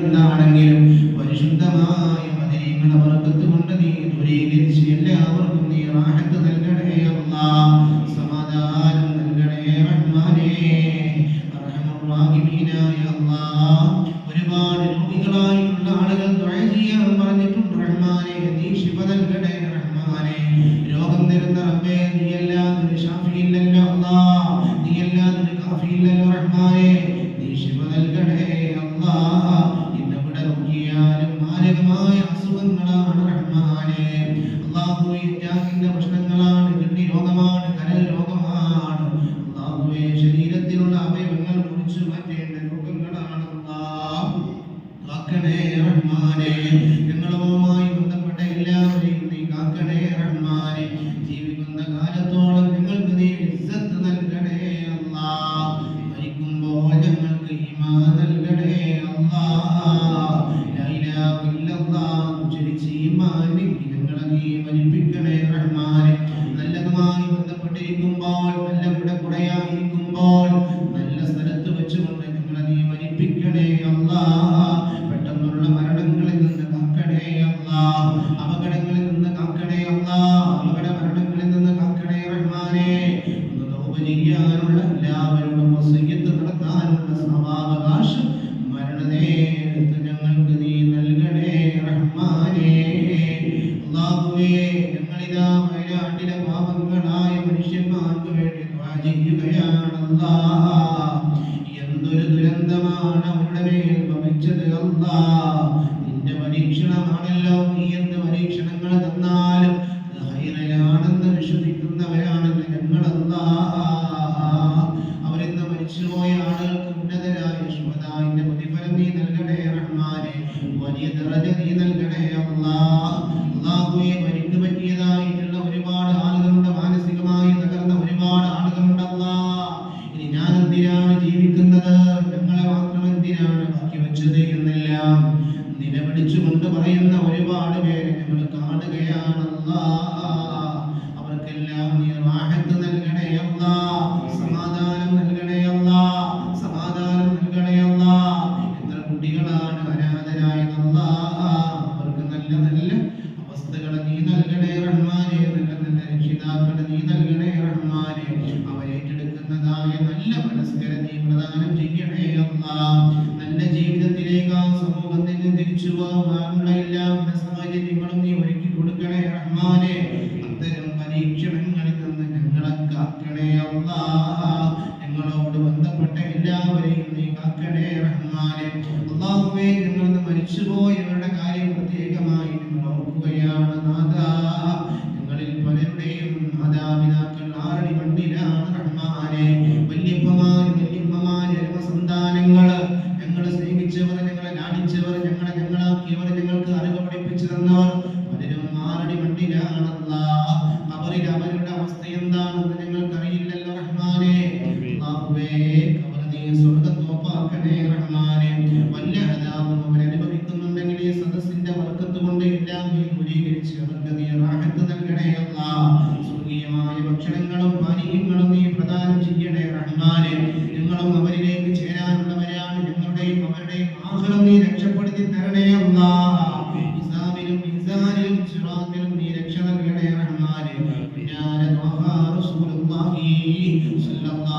എന്താണെങ്കിലും പരിശുദ്ധമായ മദരീങ്ങളെ വർക്കത്ത് കൊണ്ട് നീ ദൂരീകരിച്ച് എല്ലാവർക്കും നീ റാഹത്ത് നൽകണേ അല്ലാ സമാധാനം അള്ളാഹുവെ ത്യാഗിന്റെ പ്രശ്നങ്ങളാണ് കിഡ്നി രോഗമാണ് കരൽ രോഗമാണ് അള്ളാഹുവെ ശരീരത്തിലുള്ള അവയവങ്ങൾ മുറിച്ചു മാറ്റേണ്ട രോഗങ്ങളാണ് അള്ളാഹ്. ഞങ്ങളോ നീ നൽകണേ അള്ളാഹുവെ മരിഞ്ഞു പറ്റിയതായ നല്ല മനസ്സുകളെ നീ പ്രദാനം ചെയ്യണേ അമ്മ. നല്ല ജീവിതത്തിലേക്ക് ആ സമൂഹത്തിൽ നിന്ന് തിരിച്ചു പോകാനുള്ള എല്ലാ സാഹചര്യങ്ങളും നീ ഒരുക്കി കൊടുക്കണേ റഹ്മാനെ. അത്തരം പരീക്ഷണങ്ങൾ നീ പുരീകരിച്ച് അവർക്ക് നീ റാഹത്ത് നൽകണേ അല്ലാ. ഭക്ഷണങ്ങളും പാനീയങ്ങളും പ്രദാനം ചെയ്യണേ റഹ്മാനെ. ഞങ്ങളും അവരിലേക്ക് ചേരാനുള്ളവരാണ്. ഞങ്ങളുടെയും അവരുടെയും ആഹ്ലം നീ രക്ഷപ്പെടുത്തി തരണേ അല്ലാ. ഇസ്ലാമിലും ഇൻസാനിലും സിറാത്തിലും നീ രക്ഷ നൽകണേ റഹ്മാനെ. ഞാൻ റസൂലുള്ളാഹി സ്വല്ലല്ലാഹു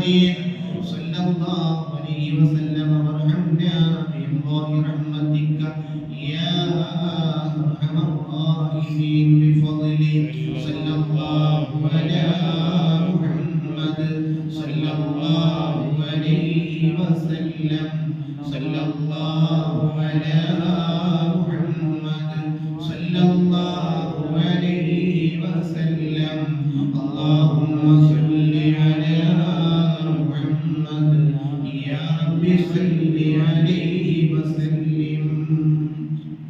آمين صلى الله عليه وسلم وارحمنا بالله رحمتك يا أرحم الراحمين بفضلك صلى الله على محمد صلى الله عليه وسلم صلى الله على